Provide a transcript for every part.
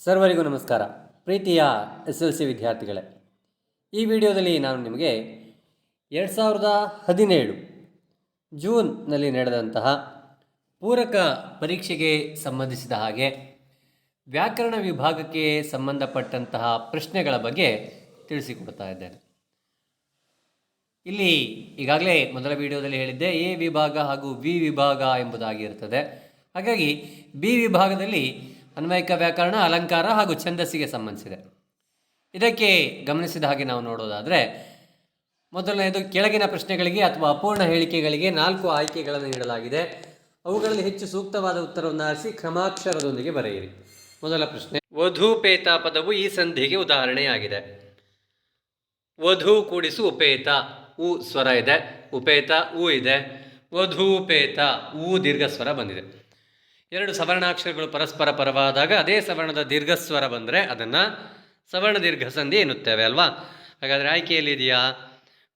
ಸರ್ವರಿಗೂ ನಮಸ್ಕಾರ. ಪ್ರೀತಿಯ ಎಸ್ ಎಲ್ ಸಿ ವಿದ್ಯಾರ್ಥಿಗಳೇ, ಈ ವಿಡಿಯೋದಲ್ಲಿ ನಾನು ನಿಮಗೆ ಎರಡು ಸಾವಿರದ ಹದಿನೇಳು ಜೂನ್ನಲ್ಲಿ ನಡೆದಂತಹ ಪೂರಕ ಪರೀಕ್ಷೆಗೆ ಸಂಬಂಧಿಸಿದ ಹಾಗೆ ವ್ಯಾಕರಣ ವಿಭಾಗಕ್ಕೆ ಸಂಬಂಧಪಟ್ಟಂತಹ ಪ್ರಶ್ನೆಗಳ ಬಗ್ಗೆ ತಿಳಿಸಿಕೊಡ್ತಾ ಇದ್ದೇನೆ. ಇಲ್ಲಿ ಈಗಾಗಲೇ ಮೊದಲ ವಿಡಿಯೋದಲ್ಲಿ ಹೇಳಿದ್ದೆ, ಎ ವಿಭಾಗ ಹಾಗೂ ವಿ ವಿಭಾಗ ಎಂಬುದಾಗಿರುತ್ತದೆ ಹಾಗಾಗಿ ಬಿ ವಿಭಾಗದಲ್ಲಿ ಅನ್ವಯಿಕ ವ್ಯಾಕರಣ, ಅಲಂಕಾರ ಹಾಗೂ ಛಂದಸ್ಸಿಗೆ ಸಂಬಂಧಿಸಿದೆ. ಇದಕ್ಕೆ ಗಮನಿಸಿದ ಹಾಗೆ ನಾವು ನೋಡೋದಾದರೆ, ಮೊದಲನೆಯದು ಕೆಳಗಿನ ಪ್ರಶ್ನೆಗಳಿಗೆ ಅಥವಾ ಅಪೂರ್ಣ ಹೇಳಿಕೆಗಳಿಗೆ ನಾಲ್ಕು ಆಯ್ಕೆಗಳನ್ನು ನೀಡಲಾಗಿದೆ. ಅವುಗಳಲ್ಲಿ ಹೆಚ್ಚು ಸೂಕ್ತವಾದ ಉತ್ತರವನ್ನು ಆರಿಸಿ ಕ್ರಮಾಕ್ಷರದೊಂದಿಗೆ ಬರೆಯಿರಿ. ಮೊದಲ ಪ್ರಶ್ನೆ ವಧೂಪೇತ ಪದವು ಈ ಸಂಧಿಗೆ ಉದಾಹರಣೆಯಾಗಿದೆ. ವಧು ಕೂಡಿಸು ಉಪೇತ, ಉ ಸ್ವರ ಇದೆ, ಉಪೇತ, ಉ ಇದೆ. ವಧೂಪೇತ, ಉ ದೀರ್ಘ ಸ್ವರ ಬಂದಿದೆ. ಎರಡು ಸವರ್ಣಾಕ್ಷರಗಳು ಪರಸ್ಪರ ಪರವಾದಾಗ ಅದೇ ಸವರ್ಣದ ದೀರ್ಘಸ್ವರ ಬಂದರೆ ಅದನ್ನು ಸವರ್ಣ ದೀರ್ಘ ಸಂಧಿ ಎನ್ನುತ್ತೇವೆ ಅಲ್ವಾ? ಹಾಗಾದರೆ ಆಯ್ಕೆಯಲ್ಲಿ ಇದೆಯಾ?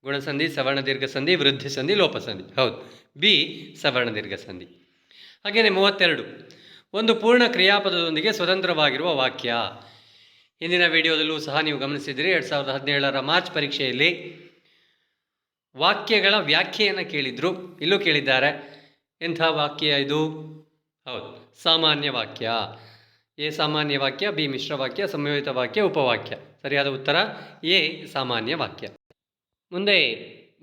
ಗುಣಸಂಧಿ, ಸವರ್ಣ ದೀರ್ಘ ಸಂಧಿ ವೃದ್ಧಿ ಸಂಧಿ, ಲೋಪ ಸಂಧಿ. ಹೌದು. ಬಿ, ಸವರ್ಣ ದೀರ್ಘ ಸಂಧಿ ಹಾಗೆಯೇ ಮೂವತ್ತೆರಡು. ಒಂದು ಪೂರ್ಣ ಕ್ರಿಯಾಪದದೊಂದಿಗೆ ಸ್ವತಂತ್ರವಾಗಿರುವ ವಾಕ್ಯ. ಹಿಂದಿನ ವಿಡಿಯೋದಲ್ಲೂ ಸಹ ನೀವು ಗಮನಿಸಿದ್ದೀರಿ. ಎರಡು ಸಾವಿರದ ಹದಿನೇಳರ ಮಾರ್ಚ್ ಪರೀಕ್ಷೆಯಲ್ಲಿ ವಾಕ್ಯಗಳ ವ್ಯಾಖ್ಯೆಯನ್ನು ಕೇಳಿದ್ರು. ಇಲ್ಲೂ ಕೇಳಿದ್ದಾರೆ. ಎಂಥ ವಾಕ್ಯ ಇದು? ಹೌದು. ಸಾಮಾನ್ಯ ವಾಕ್ಯ. ಎ ಸಾಮಾನ್ಯ ವಾಕ್ಯ, ಬಿ ಮಿಶ್ರ ವಾಕ್ಯ, ಸಂಯೋಜಿತ ವಾಕ್ಯ, ಉಪವಾಕ್ಯ. ಸರಿಯಾದ ಉತ್ತರ? ಎ ಸಾಮಾನ್ಯ ವಾಕ್ಯ. ಮುಂದೆ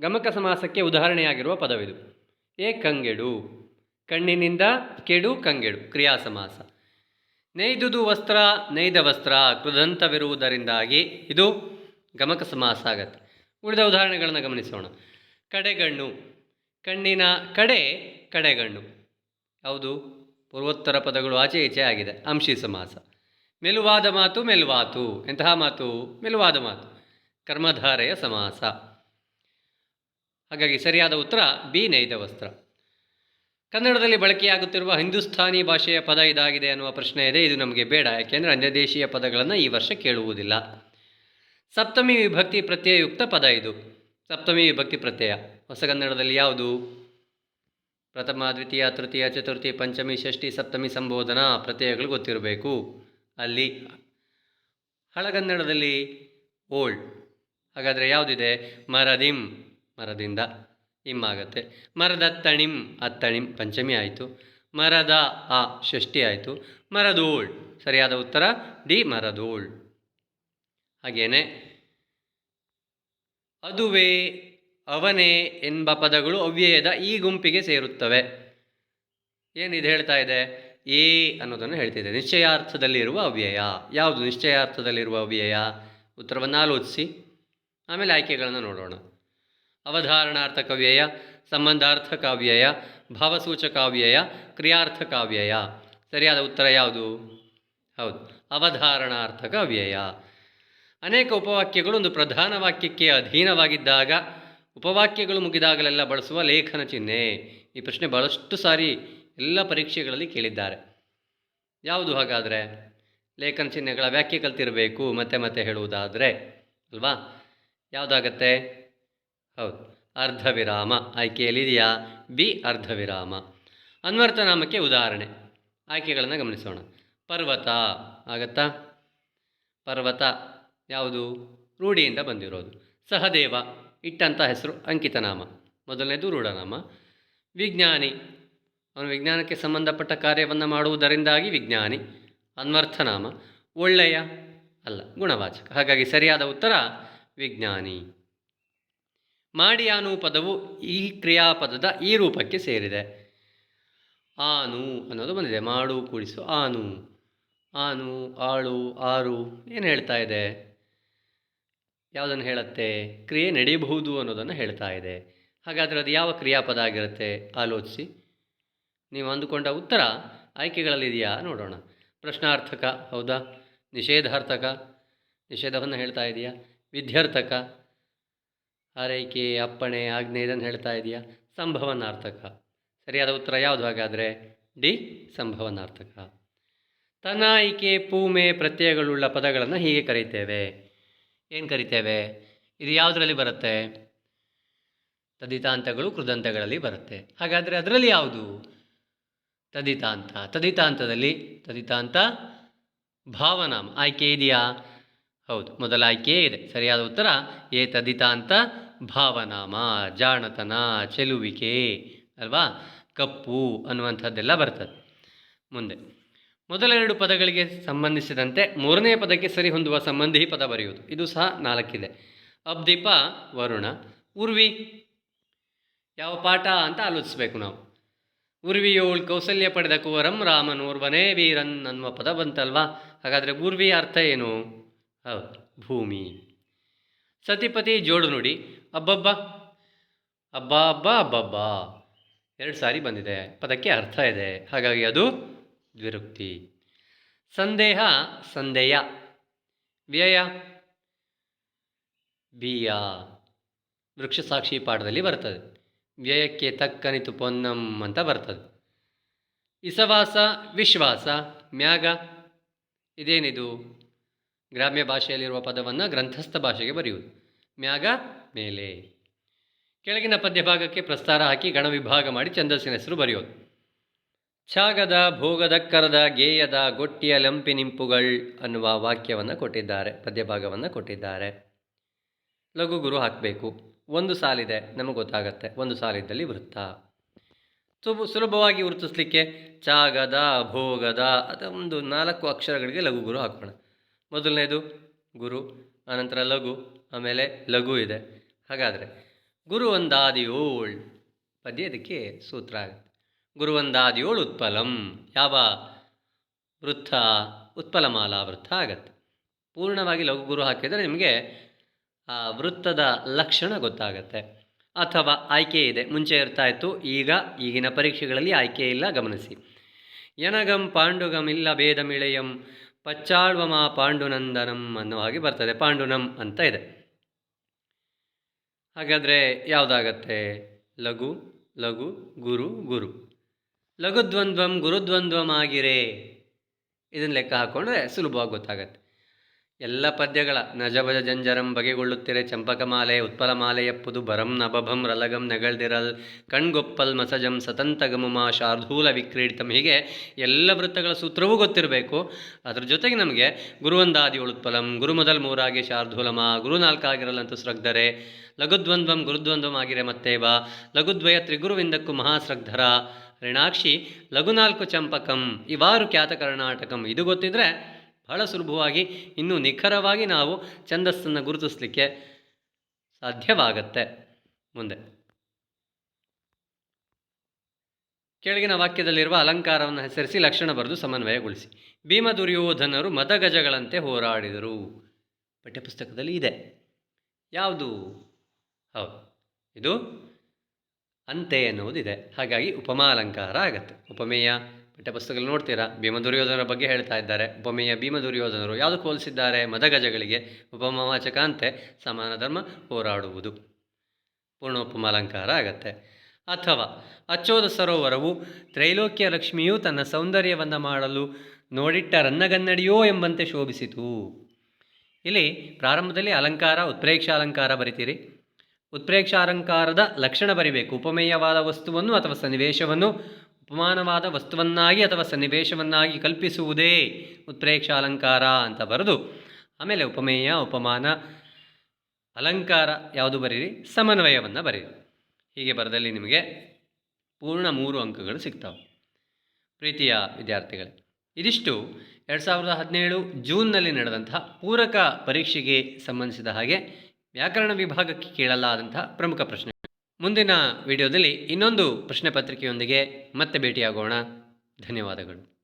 ಗಮಕ ಸಮಾಸಕ್ಕೆ ಉದಾಹರಣೆಯಾಗಿರುವ ಪದವಿದು. ಎ ಕಂಗೆಡು. ಕಣ್ಣಿನಿಂದ ಕೆಡು ಕಂಗೆಡು, ಕ್ರಿಯಾ ಸಮಾಸ. ನೈದುದು ವಸ್ತ್ರ, ನೈದ ವಸ್ತ್ರ ಕೃದಂತವಿರುವುದರಿಂದಾಗಿ ಇದು ಗಮಕ ಸಮಾಸ ಆಗತ್ತೆ. ಉಳಿದ ಉದಾಹರಣೆಗಳನ್ನು ಗಮನಿಸೋಣ. ಕಡೆಗಣ್ಣು. ಕಣ್ಣಿನ ಕಡೆ ಕಡೆಗಣ್ಣು. ಯಾವುದು ಪೂರ್ವೋತ್ತರ ಪದಗಳು ಆಚೆ ಈಚೆ ಆಗಿದೆ. ಅಂಶಿ ಸಮಾಸ. ಮೆಲುವಾದ ಮಾತು ಮೆಲುವಾತು. ಎಂತಹ ಮಾತು? ಮೆಲುವಾದ ಮಾತು. ಕರ್ಮಧಾರೆಯ ಸಮಾಸ. ಹಾಗಾಗಿ ಸರಿಯಾದ ಉತ್ತರ ಬಿ ನೈದ ವಸ್ತ್ರ. ಕನ್ನಡದಲ್ಲಿ ಬಳಕೆಯಾಗುತ್ತಿರುವ ಹಿಂದೂಸ್ಥಾನಿ ಭಾಷೆಯ ಪದ ಇದಾಗಿದೆ ಅನ್ನುವ ಪ್ರಶ್ನೆ ಇದೆ. ಇದು ನಮಗೆ ಬೇಡ. ಯಾಕೆಂದರೆ ಅನ್ಯದೇಶೀಯ ಪದಗಳನ್ನು ಈ ವರ್ಷ ಕೇಳುವುದಿಲ್ಲ. ಸಪ್ತಮಿ ವಿಭಕ್ತಿ ಪ್ರತ್ಯಯಯುಕ್ತ ಪದ ಇದು. ಸಪ್ತಮಿ ವಿಭಕ್ತಿ ಪ್ರತ್ಯಯ. ಹೊಸಗನ್ನಡದಲ್ಲಿ ಯಾವುದು? ಪ್ರಥಮ, ದ್ವಿತೀಯ, ತೃತೀಯ, ಚತುರ್ಥಿ, ಪಂಚಮಿ, ಷಷ್ಠಿ, ಸಪ್ತಮಿ ಸಂಬೋಧನಾ ಪ್ರತ್ಯಯಗಳು ಗೊತ್ತಿರಬೇಕು. ಅಲ್ಲಿ ಹಳಗನ್ನಡದಲ್ಲಿ ಓಲ್ಡ್, ಹಾಗಾದರೆ ಯಾವುದಿದೆ? ಮರದಿಂ ಮರದಿಂದ ಇಮ್ಮಾಗತ್ತೆ ಮರದ ತಣಿಂ ಅತ್ತಣಿಂ ಪಂಚಮಿ ಆಯಿತು. ಮರದ ಆ, ಷಷ್ಠಿ ಆಯಿತು. ಮರದೋಳ್, ಸರಿಯಾದ ಉತ್ತರ? ಡಿ, ಮರದೋಳ್. ಹಾಗೇನೆ. ಅದುವೇ ಅವನೇ ಎಂಬ ಪದಗಳು ಅವ್ಯಯದ ಈ ಗುಂಪಿಗೆ ಸೇರುತ್ತವೆ. ಏನಿದು ಹೇಳ್ತಾ ಇದೆ? ಏ ಅನ್ನೋದನ್ನು ಹೇಳ್ತಿದೆ ನಿಶ್ಚಯಾರ್ಥದಲ್ಲಿರುವ ಅವ್ಯಯ. ಯಾವುದು ನಿಶ್ಚಯಾರ್ಥದಲ್ಲಿರುವ ಅವ್ಯಯ? ಉತ್ತರವನ್ನು ಆಲೋಚಿಸಿ ಆಮೇಲೆ ಆಯ್ಕೆಗಳನ್ನು ನೋಡೋಣ. ಅವಧಾರಣಾರ್ಥಕ ವ್ಯಯ ಸಂಬಂಧಾರ್ಥ ಕಾವ್ಯಯ ಭಾವಸೂಚಕ ಅವ್ಯಯ, ಕ್ರಿಯಾರ್ಥಕ ಅವ್ಯಯ. ಸರಿಯಾದ ಉತ್ತರ ಯಾವುದು? ಹೌದು. ಅವಧಾರಣಾರ್ಥಕ ಅವ್ಯಯ. ಅನೇಕ ಉಪವಾಕ್ಯಗಳು ಒಂದು ಪ್ರಧಾನ ವಾಕ್ಯಕ್ಕೆ ಅಧೀನವಾಗಿದ್ದಾಗ ಉಪವಾಕ್ಯಗಳು ಮುಗಿದಾಗಲೆಲ್ಲ ಬಳಸುವ ಲೇಖನ ಚಿಹ್ನೆ. ಈ ಪ್ರಶ್ನೆ ಬಹಳಷ್ಟು ಸಾರಿ ಎಲ್ಲ ಪರೀಕ್ಷೆಗಳಲ್ಲಿ ಕೇಳಿದ್ದಾರೆ. ಯಾವುದು ಹಾಗಾದರೆ? ಲೇಖನ ಚಿಹ್ನೆಗಳ ವ್ಯಾಖ್ಯೆ ಕಲ್ತಿರಬೇಕು, ಮತ್ತೆ ಮತ್ತೆ ಹೇಳುವುದಾದರೆ, ಅಲ್ವಾ? ಯಾವುದಾಗತ್ತೆ? ಹೌದು ಅರ್ಧ ವಿರಾಮ ಆಯ್ಕೆಯಲ್ಲಿದೆಯಾ? ಬಿ ಅರ್ಧ ವಿರಾಮ ಅನ್ವರ್ಥ ನಾಮಕ್ಕೆ ಉದಾಹರಣೆ. ಆಯ್ಕೆಗಳನ್ನು ಗಮನಿಸೋಣ. ಪರ್ವತ. ಆಗತ್ತಾ? ಪರ್ವತ ಯಾವುದು? ರೂಢಿಯಿಂದ ಬಂದಿರೋದು. ಸಹದೇವ. ಇಟ್ಟಂಥ ಹೆಸರು ಅಂಕಿತನಾಮ. ಮೊದಲನೇದು ರೂಢನಾಮ. ವಿಜ್ಞಾನಿ. ಅವನು ವಿಜ್ಞಾನಕ್ಕೆ ಸಂಬಂಧಪಟ್ಟ ಕಾರ್ಯವನ್ನು ಮಾಡುವುದರಿಂದಾಗಿ ವಿಜ್ಞಾನಿ. ಅನ್ವರ್ಥನಾಮ. ಒಳ್ಳೆಯ ಅಲ್ಲ, ಗುಣವಾಚಕ. ಹಾಗಾಗಿ ಸರಿಯಾದ ಉತ್ತರ ವಿಜ್ಞಾನಿ. ಮಾಡಿ ಆನು ಪದವು ಈ ಕ್ರಿಯಾಪದದ ಈ ರೂಪಕ್ಕೆ ಸೇರಿದೆ. ಆನು ಅನ್ನೋದು ಬಂದಿದೆ. ಮಾಡು, ಕೂಡಿಸು, ಆನು. ಆನು, ಆಳು, ಆರು, ಏನು ಹೇಳ್ತಾ ಇದೆ? ಯಾವುದನ್ನು ಹೇಳುತ್ತೆ? ಕ್ರಿಯೆ ನಡೆಯಬಹುದು ಅನ್ನೋದನ್ನು ಹೇಳ್ತಾ ಇದೆ. ಹಾಗಾದರೆ ಅದು ಯಾವ ಕ್ರಿಯಾಪದ ಆಗಿರುತ್ತೆ? ಆಲೋಚಿಸಿ. ನೀವು ಅಂದುಕೊಂಡ ಉತ್ತರ ಆಯ್ಕೆಗಳಲ್ಲಿದೆಯಾ ನೋಡೋಣ. ಪ್ರಶ್ನಾರ್ಥಕ, ಹೌದಾ? ನಿಷೇಧಾರ್ಥಕ. ನಿಷೇಧವನ್ನು ಹೇಳ್ತಾ ಇದೆಯಾ? ವಿದ್ಯಾರ್ಥಕ. ಆರೈಕೆ ಅಪ್ಪಣೆ, ಆಜ್ಞೆ ಇದನ್ನು ಹೇಳ್ತಾ ಇದೆಯಾ? ಸಂಭವನಾರ್ಥಕ. ಸರಿಯಾದ ಉತ್ತರ ಯಾವುದು ಹಾಗಾದರೆ? ಡಿ, ಸಂಭವನಾರ್ಥಕ. ತನಾಯಿಕೆ, ಪೂಮೆ ಪ್ರತ್ಯಯಗಳುಳ್ಳ ಪದಗಳನ್ನು ಹೀಗೆ ಕರೀತೇವೆ. ಏನು ಕರಿತೇವೆ? ಇದು ಯಾವುದರಲ್ಲಿ ಬರುತ್ತೆ? ತದಿತಾಂತಗಳು ಕೃದಂತಗಳಲ್ಲಿ ಬರುತ್ತೆ. ಹಾಗಾದರೆ ಅದರಲ್ಲಿ ಯಾವುದು? ತದಿತಾಂತ. ತದಿತಾಂತದಲ್ಲಿ ತದಿತಾಂತ ಭಾವನಾಮ. ಆಯ್ಕೆ ಇದೆಯಾ? ಹೌದು, ಮೊದಲ ಆಯ್ಕೆ ಇದೆ. ಸರಿಯಾದ ಉತ್ತರ ಏ ತದಿತಾಂತ ಭಾವನಾಮ. ಜಾಣತನ, ಚೆಲುವಿಕೆ, ಅಲ್ವಾ? ಕಪ್ಪು ಅನ್ನುವಂಥದ್ದೆಲ್ಲ ಬರ್ತದೆ. ಮುಂದೆ. ಮೊದಲೆರಡು ಪದಗಳಿಗೆ ಸಂಬಂಧಿಸಿದಂತೆ ಮೂರನೇ ಪದಕ್ಕೆ ಸರಿ ಹೊಂದುವ ಸಂಬಂಧಿ ಪದ ಬರೆಯುವುದು. ಇದು ಸಹ ನಾಲ್ಕಿದೆ. ಅಬ್ದೀಪ, ವರುಣ, ಉರ್ವಿ. ಯಾವ ಪಾಠ ಅಂತ ಆಲೋಚಿಸಬೇಕು ನಾವು. ಉರ್ವಿಯೋಳ್ ಕೌಸಲ್ಯ ಪಡೆದ ಕುವರಂ ರಾಮನ್ ಓರ್ವನೇ ವೀರನ್ ಅನ್ನುವ ಪದ ಬಂತಲ್ವಾ? ಹಾಗಾದರೆ ಉರ್ವಿ ಅರ್ಥ ಏನು? ಹೌದು, ಭೂಮಿ. ಸತಿಪತಿ ಜೋಡು ನುಡಿ, ಅಬ್ಬಬ್ಬ. ಅಬ್ಬಾ ಅಬ್ಬಾ, ಅಬ್ಬಬ್ಬ. ಎರಡು ಸಾರಿ ಬಂದಿದೆ. ಪದಕ್ಕೆ ಅರ್ಥ ಇದೆ. ಹಾಗಾಗಿ ಅದು ದ್ವಿರುಕ್ತಿ ಸಂದೇಹ, ಸಂದೇಯ. ವ್ಯಯ ಬಿಯ ವೃಕ್ಷಸಾಕ್ಷಿ ಪಾಠದಲ್ಲಿ ಬರ್ತದೆ. ವ್ಯಯಕ್ಕೆ ತಕ್ಕನಿತು ಪೊನ್ನಂ ಅಂತ ಬರ್ತದೆ. ಇಸವಾಸ, ವಿಶ್ವಾಸ, ಮ್ಯಾಗ. ಇದೇನಿದು? ಗ್ರಾಮ್ಯ ಭಾಷೆಯಲ್ಲಿರುವ ಪದವನ್ನು ಗ್ರಂಥಸ್ಥ ಭಾಷೆಗೆ ಬರೆಯುವುದು. ಮ್ಯಾಗ, ಮೇಲೆ. ಕೆಳಗಿನ ಪದ್ಯಭಾಗಕ್ಕೆ ಪ್ರಸ್ತಾರ ಹಾಕಿ ಗಣ ವಿಭಾಗ ಮಾಡಿ ಛಂದಸ್ಸಿನ ಹೆಸರು ಬರೆಯೋದು. ಛಾಗದ ಭೋಗದಕ್ಕರದ ಗೇಯದ, ಗೊಟ್ಟಿಯ ಲಂಪಿನಿಂಪುಗಳ್ ಅನ್ನುವ ವಾಕ್ಯವನ್ನು ಕೊಟ್ಟಿದ್ದಾರೆ, ಪದ್ಯಭಾಗವನ್ನು ಕೊಟ್ಟಿದ್ದಾರೆ. ಲಘು ಗುರು ಹಾಕಬೇಕು. ಒಂದು ಸಾಲಿದೆ, ನಮಗೆ ಗೊತ್ತಾಗತ್ತೆ. ಒಂದು ಸಾಲಿದ್ದಲ್ಲಿ ವೃತ್ತ. ಸುಬ, ಸುಲಭವಾಗಿ ಗುರುತಿಸ್ಲಿಕ್ಕೆ ಚಾಗದ ಭೋಗದ ಒಂದು ನಾಲ್ಕು ಅಕ್ಷರಗಳಿಗೆ ಲಘು ಗುರು ಹಾಕೋಣ. ಮೊದಲನೇದು ಗುರು, ಆನಂತರ ಲಘು, ಆಮೇಲೆ ಲಘು ಇದೆ. ಹಾಗಾದರೆ, ಗುರು ಒಂದಾದಿಯೋಳ್ ಪದ್ಯ ಇದಕ್ಕೆ ಸೂತ್ರ ಆಗುತ್ತೆ. ಗುರು ಒಂದಾದಿಯೋಳ್ ಉತ್ಪಲಂ. ಯಾವ ವೃತ್ತ, ಉತ್ಪಲಮಾಲಾ ವೃತ್ತ ಆಗತ್ತೆ. ಪೂರ್ಣವಾಗಿ ಲಘು ಗುರು ಹಾಕಿದರೆ ನಿಮಗೆ, ಆ ವೃತ್ತದ ಲಕ್ಷಣ ಗೊತ್ತಾಗತ್ತೆ. ಅಥವಾ ಆಯ್ಕೆ ಇದೆ. ಮುಂಚೆ ಇರ್ತಾ ಇತ್ತು. ಈಗ ಈಗಿನ ಪರೀಕ್ಷೆಗಳಲ್ಲಿ ಆಯ್ಕೆ ಇಲ್ಲ, ಗಮನಿಸಿ. ಯನಗಂ ಪಾಂಡುಗಂ ಇಲ್ಲ ಭೇದಮಿಳೆಯಂ ಪಚ್ಚಾಳ್ವಮ ಪಾಂಡುನಂದನಂ ಅನ್ನೋ ಹಾಗೆ ಬರ್ತದೆ. ಪಾಂಡುನಂ ಅಂತ ಇದೆ. ಹಾಗಾದರೆ ಯಾವುದಾಗತ್ತೆ? ಲಘು ಲಘು, ಗುರು ಗುರು. ಲಘುದ್ವಂದ್ವಂ ಗುರುದ್ವಂದ್ವಂ ಆಗಿರೇ ಇದನ್ನು ಲೆಕ್ಕ ಹಾಕ್ಕೊಂಡ್ರೆ ಸುಲಭವಾಗಿ ಗೊತ್ತಾಗತ್ತೆ. ಎಲ್ಲ ಪದ್ಯಗಳ ನಜಭಜ ಜಂಜರಂ ಬಗೆಗೊಳ್ಳುತ್ತಿರೆ ಚಂಪಕಮಾಲೆ ಉತ್ಪಲಮಾಲೆ ಎಪ್ಪುದು ಬರಂ ನಭಭಂ ರಲಗಂ ನೆಗಳ್ದಿರಲ್, ಕಣ್ಗೊಪ್ಪಲ್ ಮಸಜಂ ಸತಂತಗಮುಮ ಶಾರ್ಧೂಲ ವಿಕ್ರೀಡಿತಂ. ಹೀಗೆ ಎಲ್ಲ ವೃತ್ತಗಳ ಸೂತ್ರವೂ ಗೊತ್ತಿರಬೇಕು. ಅದ್ರ ಜೊತೆಗೆ ನಮಗೆ ಗುರುವಂದಾದಿ ಉಳುತ್ಪಲಂ ಗುರು ಮೊದಲ್ ಮೂರಾಗಿ ಶಾರ್ಧೂಲಮ ಗುರು ನಾಲ್ಕಾಗಿರಲ್ಲಂತೂ ಸ್ರಗ್ಧರೆ. ಲಘುದ್ವಂದ್ವಂ ಗುರುದ್ವಂದ್ವಂ ಆಗಿರೆ ಮತ್ತೇವ ಲಘುದ್ವಯ ತ್ರಿಗುರುವಿಂದಕ್ಕೂ ಮಹಾಸ್ರಗ್ಧರ. ಋಣಾಕ್ಷಿ ಲಘುನಾಲ್ಕು ಚಂಪಕಂ, ಇವಾರು ಖ್ಯಾತ ಕರ್ನಾಟಕಂ. ಇದು ಗೊತ್ತಿದ್ರೆ ಬಹಳ ಸುಲಭವಾಗಿ, ಇನ್ನೂ ನಿಖರವಾಗಿ ನಾವು ಛಂದಸ್ಸನ್ನು ಗುರುತಿಸಲಿಕ್ಕೆ ಸಾಧ್ಯವಾಗತ್ತೆ. ಮುಂದೆ. ಕೆಳಗಿನ ವಾಕ್ಯದಲ್ಲಿರುವ ಅಲಂಕಾರವನ್ನು ಹೆಸರಿಸಿ ಲಕ್ಷಣ ಬರೆದು ಸಮನ್ವಯಗೊಳಿಸಿ. ಭೀಮ ದುರ್ಯೋಧನರು ಮದಗಜಗಳಂತೆ ಹೋರಾಡಿದರು. ಪಠ್ಯಪುಸ್ತಕದಲ್ಲಿ ಇದೆ. ಯಾವುದು? ಹೌದು. ಇದು ಅಂತೆ ಎನ್ನುವುದಿದೆ. ಹಾಗಾಗಿ ಉಪಮಾ ಅಲಂಕಾರ ಆಗತ್ತೆ. ಉಪಮೇಯ ಪಠ್ಯಪುಸ್ತಕಗಳು ನೋಡ್ತೀರಾ ಭೀಮ ದುರ್ಯೋಧನರ ಬಗ್ಗೆ ಹೇಳ್ತಾ ಇದ್ದಾರೆ. ಉಪಮೇಯ ಭೀಮ ದುರ್ಯೋಧನರು ಯಾವುದು ಹೋಲಿಸಿದ್ದಾರೆ? ಮದಗಜಗಳಿಗೆ ಉಪಮಾವಾಚಕ ಅಂತೆ ಸಮಾನ ಧರ್ಮ ಹೋರಾಡುವುದು. ಪೂರ್ಣ ಉಪಮಾಲಂಕಾರ ಆಗತ್ತೆ. ಅಥವಾ, ಅಚ್ಚೋದ ಸರೋವರವು ತ್ರೈಲೋಕ್ಯ ಲಕ್ಷ್ಮಿಯು ತನ್ನ ಸೌಂದರ್ಯವನ್ನು ಮಾಡಲು ನೋಡಿಟ್ಟ ರನ್ನಗನ್ನಡಿಯೋ ಎಂಬಂತೆ ಶೋಭಿಸಿತು. ಇಲ್ಲಿ ಪ್ರಾರಂಭದಲ್ಲಿ ಅಲಂಕಾರ, ಉತ್ಪ್ರೇಕ್ಷ ಅಲಂಕಾರ ಬರಿತೀರಿ. ಉತ್ಪ್ರೇಕ್ಷ ಅಲಂಕಾರದ ಲಕ್ಷಣ ಬರಿಬೇಕು. ಉಪಮೇಯವಾದ ವಸ್ತುವನ್ನು ಅಥವಾ ಸನ್ನಿವೇಶವನ್ನು, ಉಪಮಾನವಾದ ವಸ್ತುವನ್ನಾಗಿ ಅಥವಾ ಸನ್ನಿವೇಶವನ್ನಾಗಿ ಕಲ್ಪಿಸುವುದೇ ಉತ್ಪ್ರೇಕ್ಷಾಲಂಕಾರ ಅಂತ ಬರೆದು, ಆಮೇಲೆ ಉಪಮೇಯ, ಉಪಮಾನ, ಅಲಂಕಾರ ಯಾವುದು ಬರೀರಿ? ಸಮನ್ವಯವನ್ನು ಬರೀರಿ. ಹೀಗೆ ಬರದಲ್ಲಿ ನಿಮಗೆ ಪೂರ್ಣ ಮೂರು ಅಂಕಗಳು ಸಿಗ್ತಾವೆ. ಪ್ರೀತಿಯ ವಿದ್ಯಾರ್ಥಿಗಳೇ, ಇದಿಷ್ಟು ಎರಡು ಸಾವಿರದ ಹದಿನೇಳು ಜೂನ್ನಲ್ಲಿ ನಡೆದಂತಹ ಪೂರಕ ಪರೀಕ್ಷೆಗೆ ಸಂಬಂಧಿಸಿದ ಹಾಗೆ ವ್ಯಾಕರಣ ವಿಭಾಗಕ್ಕೆ ಕೇಳಲಾದಂತಹ ಪ್ರಮುಖ ಪ್ರಶ್ನೆ. ಮುಂದಿನ ವಿಡಿಯೋದಲ್ಲಿ ಇನ್ನೊಂದು ಪ್ರಶ್ನೆ ಪತ್ರಿಕೆಯೊಂದಿಗೆ ಮತ್ತೆ ಭೇಟಿಯಾಗೋಣ. ಧನ್ಯವಾದಗಳು.